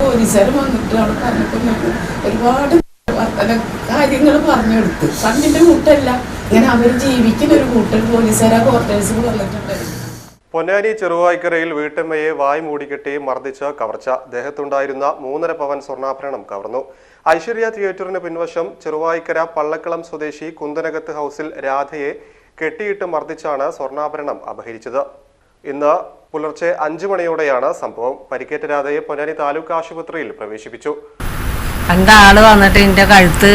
പോലീസുകാർ വന്നിട്ട് അവിടെ പറഞ്ഞപ്പോ ഞാൻ ഒരുപാട് കാര്യങ്ങൾ പറഞ്ഞു കൊടുത്തു കണ്ണിന്റെ കൂട്ടല്ല. ഇങ്ങനെ അവർ ജീവിക്കുന്ന ഒരു കൂട്ടർ പോലീസുകാർ ആ ക്വാർട്ടേഴ്സിൽ വന്നിട്ടുണ്ടായിരുന്നു. പൊന്നാനി ചെറുവായ്ക്കരയിൽ വീട്ടമ്മയെ വായ് മൂടിക്കെട്ടി മർദ്ദിച്ച് കവർച്ച. ദേഹത്തുണ്ടായിരുന്ന മൂന്നര പവൻ സ്വർണാഭരണം കവർന്നു. ഐശ്വര്യ തിയേറ്ററിന് പിൻവശം ചെറുവായ്ക്കര പള്ളക്കളം സ്വദേശി കുന്തനകത്ത് ഹൗസിൽ രാധയെ കെട്ടിയിട്ട് മർദ്ദിച്ചാണ് സ്വർണാഭരണം അപഹരിച്ചത്. ഇന്ന് പുലർച്ചെ അഞ്ചു മണിയോടെയാണ് സംഭവം. പരിക്കേറ്റ രാധയെ പൊന്നാനി താലൂക്ക് ആശുപത്രിയിൽ പ്രവേശിപ്പിച്ചു. രണ്ടാൾ വന്നിട്ട് എന്റെ കഴുത്ത്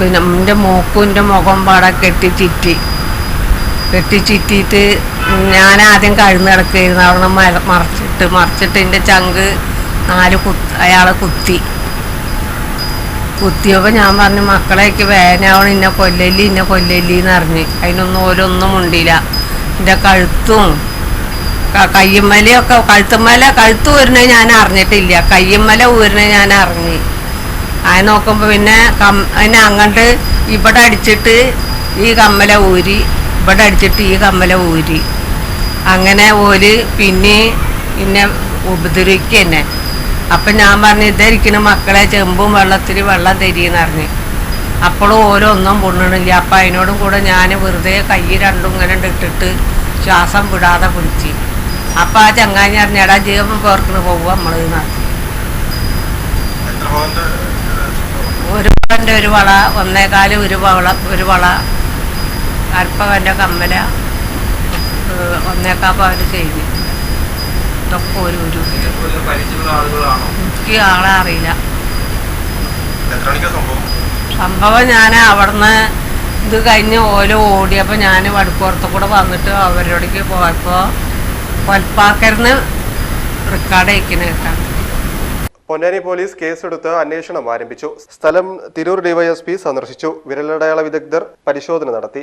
പിന്നെ എന്റെ മൂക്കും എന്റെ മുഖം പാടെ കെട്ടി ചുറ്റി. കെട്ടി ചുറ്റിയിട്ട് ഞാൻ ആദ്യം കഴുന്ന് കിടക്കുകയായിരുന്നു അവിടെ നിന്ന് മറച്ചിട്ട് മറച്ചിട്ട് എന്റെ ചങ്ക് നാല് കുത്ത് അയാളെ കുത്തി. കുത്തിയപ്പോൾ ഞാൻ പറഞ്ഞു മക്കളേക്ക് വേനാവണം ഇന്ന കൊല്ലല്ലി ഇന്ന കൊല്ലല്ലി എന്ന് അറിഞ്ഞ് അതിനൊന്നും ഓരോന്നും മുണ്ടില്ല എന്റെ കഴുത്തും കയ്യമ്മലയൊക്കെ കഴുത്തുമ്മല കഴുത്ത് ഊരണത് ഞാൻ അറിഞ്ഞിട്ടില്ല. കയ്യമ്മല ഊരണേ ഞാൻ അറിഞ്ഞ്. അത് നോക്കുമ്പോൾ പിന്നെ കം അതിനെ അങ്ങോട്ട് ഇവിടെ അടിച്ചിട്ട് ഈ കമ്മല ഊരി ഇവിടെ അടിച്ചിട്ട് ഈ കമ്മല ഊരി. അങ്ങനെ ഓര് പിന്നെ പിന്നെ ഉപദ്രവിക്കുക തന്നെ അപ്പം ഞാൻ പറഞ്ഞു ഇതായിരിക്കണ മക്കളെ ചെമ്പും വെള്ളത്തിൽ വെള്ളം തരിയെന്ന് പറഞ്ഞ്. അപ്പോഴും ഓരോന്നും പൊണ്ണണില്ല. അപ്പം അതിനോടും കൂടെ ഞാൻ വെറുതെ കൈ രണ്ടും ഇങ്ങനെ ഇട്ടിട്ട് ശ്വാസം വിടാതെ പിടിച്ച് അപ്പം ആ ചങ്ങാഞ്ഞി അറിഞ്ഞടാ ജീവൻ പേർക്കിന് പോകും നമ്മൾ ഒരു പവന്റെ ഒരു വള ഒന്നേകാൽ ഒരു വള ഒരു വള അരപ്പവന്റെ കമ്മല. ഒന്നേക്കാ പവന് ചെയ്ത് ഇതൊക്കെ ഒരു ഒരു എനിക്ക് ആളെ അറിയില്ല. സംഭവം? സംഭവം ഞാൻ അവിടുന്ന് ഇത് കഴിഞ്ഞ് ഓല ഓടിയപ്പോൾ ഞാൻ വടക്കുപുറത്ത് കൂടെ വന്നിട്ട് അവരോടേക്ക് പോയപ്പോൾ കൊൽപ്പാക്കരുന്ന് റെക്കോർഡ് അയക്കുന്ന കേട്ടാണ് പൊന്നാനി പോലീസ് കേസെടുത്ത് അന്വേഷണം ആരംഭിച്ചു. സ്ഥലം തിരൂർ ഡിവൈഎസ്പി സന്ദർശിച്ചു. വിരലടയാള വിദഗ്ധർ പരിശോധന നടത്തി.